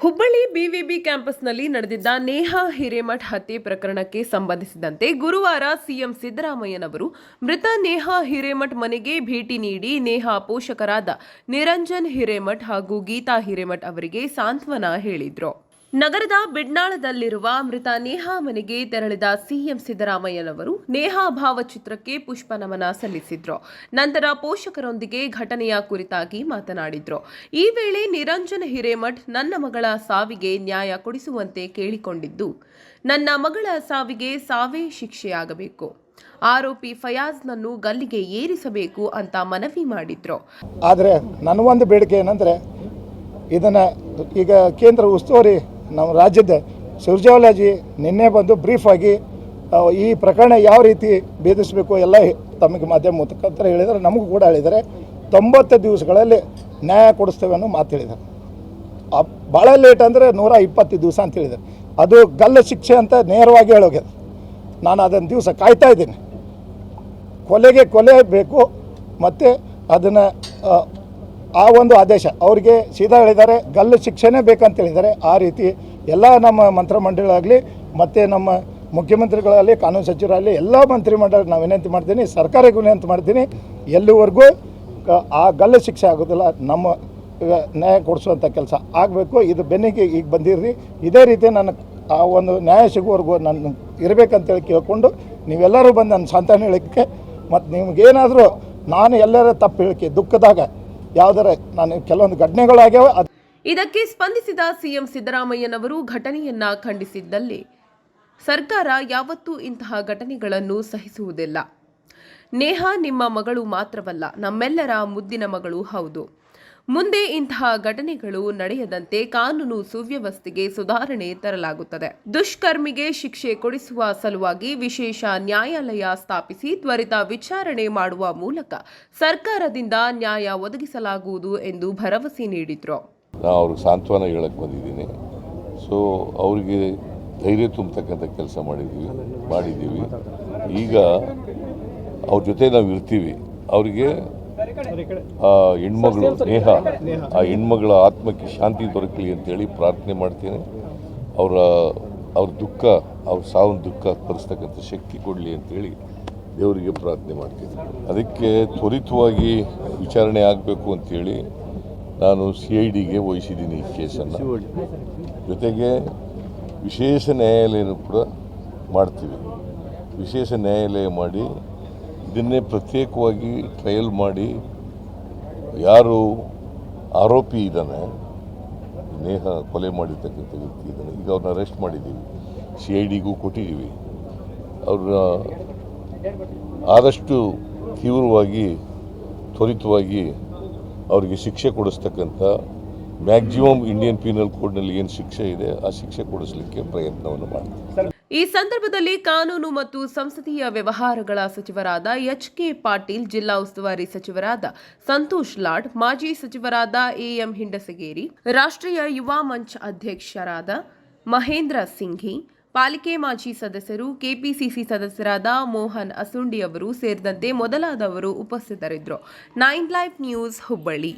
Hubballi BVB ಕ್ಯಾಂಪಸ್ನಲ್ಲಿ ನಡೆದಿದ್ದ ನೇಹಾ ಹಿರೇಮಠ್ ಹತ್ಯೆ ಪ್ರಕರಣಕ್ಕೆ ಸಂಬಂಧಿಸಿದಂತೆ ಗುರುವಾರ ಸಿಎಂ ಸಿದ್ದರಾಮಯ್ಯನವರು ಮೃತ ನೇಹಾ ಹಿರೇಮಠ್ ಮನೆಗೆ ಭೇಟಿ ನೀಡಿ ನೇಹಾ ಪೋಷಕರಾದ ನಿರಂಜನ್ ಹಿರೇಮಠ್ ಹಾಗೂ ಗೀತಾ ಹಿರೇಮಠ್ ಅವರಿಗೆ ಸಾಂತ್ವನ ಹೇಳಿದ್ರು. ನಗರದ ಬಿಡ್ನಾಳದಲ್ಲಿರುವ ಮೃತ ನೇಹಾ ಮನೆಗೆ ತೆರಳಿದ ಸಿಎಂ ಸಿದ್ದರಾಮಯ್ಯನವರು ನೇಹಾ ಭಾವಚಿತ್ರಕ್ಕೆ ಪುಷ್ಪ ನಮನ ಸಲ್ಲಿಸಿದ್ರು. ನಂತರ ಪೋಷಕರೊಂದಿಗೆ ಘಟನೆಯ ಕುರಿತಾಗಿ ಮಾತನಾಡಿದ್ರು. ಈ ವೇಳೆ ನಿರಂಜನ ಹಿರೇಮಠ್ ನನ್ನ ಮಗಳ ಸಾವಿಗೆ ನ್ಯಾಯ ಕೊಡಿಸುವಂತೆ ಕೇಳಿಕೊಂಡಿದ್ದು, ನನ್ನ ಮಗಳ ಸಾವಿಗೆ ಸಾವೇ ಶಿಕ್ಷೆಯಾಗಬೇಕು. ಆರೋಪಿ ಫಯಾಜ್ನನ್ನು ಗಲ್ಲಿಗೆ ಏರಿಸಬೇಕು ಅಂತ ಮನವಿ ಮಾಡಿದ್ರು. ಆದರೆ ಒಂದು ಬೇಡಿಕೆ ಏನಂದ್ರೆ, ಇದನ್ನು ಈಗ ಕೇಂದ್ರ ಉಸ್ತುವಾರಿ ನಮ್ಮ ರಾಜ್ಯದ ಸುರ್ಜೇವಾಲಾಜಿ ನಿನ್ನೆ ಬಂದು ಬ್ರೀಫ್ ಆಗಿ ಈ ಪ್ರಕರಣ ಯಾವ ರೀತಿ ಭೇದಿಸಬೇಕು ಎಲ್ಲ ತಮಗೆ ಮಾಧ್ಯಮ ಮುಖಾಂತರ ಹೇಳಿದರೆ ನಮಗೂ ಕೂಡ ಹೇಳಿದರೆ ತೊಂಬತ್ತು ದಿವಸಗಳಲ್ಲಿ ನ್ಯಾಯ ಕೊಡಿಸ್ತೇವೆ ಅನ್ನೋ ಮಾತು ಹೇಳಿದ್ದಾರೆ. ಆ, ಭಾಳ ಲೇಟ್ ಅಂದರೆ ನೂರ ಇಪ್ಪತ್ತು ದಿವಸ ಅಂತ ಹೇಳಿದ್ದಾರೆ. ಅದು ಗಲ್ಲ ಶಿಕ್ಷೆ ಅಂತ ನೇರವಾಗಿ ಹೇಳೋಗ್ಯದ ನಾನು ಅದನ್ನು ದಿವಸ ಕಾಯ್ತಾ ಇದ್ದೀನಿ. ಕೊಲೆಗೆ ಕೊಲೆ ಬೇಕು ಮತ್ತು ಅದನ್ನು ಆ ಒಂದು ಆದೇಶ. ಅವರಿಗೆ ಸೀದಾ ಹೇಳಿದ್ದಾರೆ, ಗಲ್ಲು ಶಿಕ್ಷೆನೇ ಬೇಕಂತ ಹೇಳಿದ್ದಾರೆ ಆ ರೀತಿ ಎಲ್ಲ ನಮ್ಮ ಮಂತ್ರಿಮಂಡಳಾಗಲಿ ಮತ್ತು ನಮ್ಮ ಮುಖ್ಯಮಂತ್ರಿಗಳಾಗಲಿ, ಕಾನೂನು ಸಚಿವರಾಗಲಿ, ಎಲ್ಲ ಮಂತ್ರಿಮಂಡಲ ನಾವು ವಿನಂತಿ ಮಾಡ್ತೀನಿ, ಸರ್ಕಾರಕ್ಕೆ ವಿನಂತಿ ಮಾಡ್ತೀನಿ, ಎಲ್ಲಿವರೆಗೂ ಆ ಗಲ್ಲು ಶಿಕ್ಷೆ ಆಗೋದಿಲ್ಲ, ನಮ್ಮ ನ್ಯಾಯ ಕೊಡಿಸುವಂಥ ಕೆಲಸ ಆಗಬೇಕು, ಇದು ಬೆನ್ನಿಗೆ ಈಗ ಬಂದಿರ್ರಿ. ಇದೇ ರೀತಿ ನನ್ನ ಆ ಒಂದು ನ್ಯಾಯ ಸಿಗುವವರೆಗೂ ನಾನು ಇರಬೇಕಂತೇಳಿ ಕೇಳಿಕೊಂಡು, ನೀವೆಲ್ಲರೂ ಬಂದು ನನ್ನ ಸಂತಾನ ಹೇಳಿಕೆ ಮತ್ತು ನಿಮಗೇನಾದರೂ ನಾನು ಎಲ್ಲರ ತಪ್ಪು ಹೇಳಿಕೆ, ದುಃಖದಾಗ ಯಾವ್ದಾರ ನಾನು ಕೆಲವೊಂದು ಘಟನೆಗಳಾಗ್ಯಾವ ಇದಕ್ಕೆ ಸ್ಪಂದಿಸಿದ ಸಿಎಂ ಸಿದ್ದರಾಮಯ್ಯನವರು ಘಟನೆಯನ್ನ ಖಂಡಿಸಿದ್ದಲ್ಲಿ ಸರ್ಕಾರ ಯಾವತ್ತೂ ಇಂತಹ ಘಟನೆಗಳನ್ನು ಸಹಿಸುವುದಿಲ್ಲ. ನೇಹಾ ನಿಮ್ಮ ಮಗಳು ಮಾತ್ರವಲ್ಲ, ನಮ್ಮೆಲ್ಲರ ಮುದ್ದಿನ ಮಗಳು ಹೌದು. ಮುಂದೆ ಇಂತಹ ಘಟನೆಗಳು ನಡೆಯದಂತೆ ಕಾನೂನು ಸುವ್ಯವಸ್ಥೆಗೆ ಸುಧಾರಣೆ ತರಲಾಗುತ್ತದೆ. ದುಷ್ಕರ್ಮಿಗೆ ಶಿಕ್ಷೆ ಕೊಡಿಸುವ ಸಲುವಾಗಿ ವಿಶೇಷ ನ್ಯಾಯಾಲಯ ಸ್ಥಾಪಿಸಿ ತ್ವರಿತ ವಿಚಾರಣೆ ಮಾಡುವ ಮೂಲಕ ಸರ್ಕಾರದಿಂದ ನ್ಯಾಯ ಒದಗಿಸಲಾಗುವುದು ಎಂದು ಭರವಸೆ ನೀಡಿದರು. ನಾನು ಅವ್ರಿಗೆ ಸಾಂತ್ವನ ಹೇಳಕ್ಕೆ ಬಂದಿದ್ದೀನಿ. ಸೊ ಅವರಿಗೆ ಧೈರ್ಯ ತುಂಬತಕ್ಕಂಥ ಕೆಲಸ ಮಾಡಿದ್ದೀವಿ ಮಾಡಿದ್ದೀವಿ ಈಗ ಅವ್ರ ಜೊತೆ ನಾವು ಇರ್ತೀವಿ. ಅವರಿಗೆ ಆ ಹೆಣ್ಮಗಳು ನೇಹ. ಆ ಹೆಣ್ಮಗಳ ಆತ್ಮಕ್ಕೆ ಶಾಂತಿ ದೊರಕಲಿ ಅಂತೇಳಿ ಪ್ರಾರ್ಥನೆ ಮಾಡ್ತೀನಿ. ಅವರ ಅವ್ರ ದುಃಖ ಅವ್ರ ಸಾವಿನ ದುಃಖ ತರಿಸ್ತಕ್ಕಂಥ ಶಕ್ತಿ ಕೊಡಲಿ ಅಂತೇಳಿ ದೇವರಿಗೆ ಪ್ರಾರ್ಥನೆ ಮಾಡ್ತೀನಿ. ಅದಕ್ಕೆ ತ್ವರಿತವಾಗಿ ವಿಚಾರಣೆ ಆಗಬೇಕು ಅಂತೇಳಿ ನಾನು ಸಿ ಐ ಡಿಗೆ ವಹಿಸಿದ್ದೀನಿ ಈ ಕೇಸನ್ನು. ಜೊತೆಗೆ ವಿಶೇಷ ನ್ಯಾಯಾಲಯನೂ ಕೂಡ ಮಾಡ್ತೀವಿ. ವಿಶೇಷ ನ್ಯಾಯಾಲಯ ಮಾಡಿ ಇದನ್ನೇ ಪ್ರತ್ಯೇಕವಾಗಿ ಟ್ರಯಲ್ ಮಾಡಿ ಯಾರು ಆರೋಪಿ ಇದ್ದಾನೆ, ನೇಹ ಕೊಲೆ ಮಾಡಿರ್ತಕ್ಕಂಥ ವ್ಯಕ್ತಿ ಇದ್ದಾನೆ, ಈಗ ಅವ್ರನ್ನ ಅರೆಸ್ಟ್ ಮಾಡಿದ್ದೀವಿ. ಸಿ ಐ ಡಿಗೂ ಕೊಟ್ಟಿದ್ದೀವಿ. ಅವ್ರನ್ನ ಆದಷ್ಟು ತೀವ್ರವಾಗಿ, ತ್ವರಿತವಾಗಿ ಅವರಿಗೆ ಶಿಕ್ಷೆ ಕೊಡಿಸ್ತಕ್ಕಂಥ ಮ್ಯಾಕ್ಸಿಮಮ್ ಇಂಡಿಯನ್ ಪೀನಲ್ ಕೋಡ್ನಲ್ಲಿ ಏನು ಶಿಕ್ಷೆ ಇದೆ, ಆ ಶಿಕ್ಷೆ ಕೊಡಿಸ್ಲಿಕ್ಕೆ ಪ್ರಯತ್ನವನ್ನು ಮಾಡ್ತೀವಿ. ಈ ಸಂದರ್ಭದಲ್ಲಿ ಕಾನೂನು ಮತ್ತು ಸಂಸದೀಯ ವ್ಯವಹಾರಗಳ ಸಚಿವರಾದ ಎಚ್ ಕೆ ಪಾಟೀಲ್, ಜಿಲ್ಲಾ ಉಸ್ತುವಾರಿ ಸಚಿವರಾದ ಸಂತೋಷ್ ಲಾಡ್, ಮಾಜಿ ಸಚಿವರಾದ ಎಎಂ ಹಿಂಡಸಗೇರಿ, ರಾಷ್ಟ್ರೀಯ ಯುವ ಮಂಚ್ ಅಧ್ಯಕ್ಷರಾದ ಮಹೇಂದ್ರ ಸಿಂಘಿ, ಪಾಲಿಕೆ ಮಾಜಿ ಸದಸ್ಯರು, ಕೆಪಿಸಿಸಿ ಸದಸ್ಯರಾದ ಮೋಹನ್ ಅಸುಂಡಿ ಅವರು ಸೇರಿದಂತೆ ಮೊದಲಾದವರು ಉಪಸ್ಥಿತರಿದ್ದರು. Nine life news Hubballi.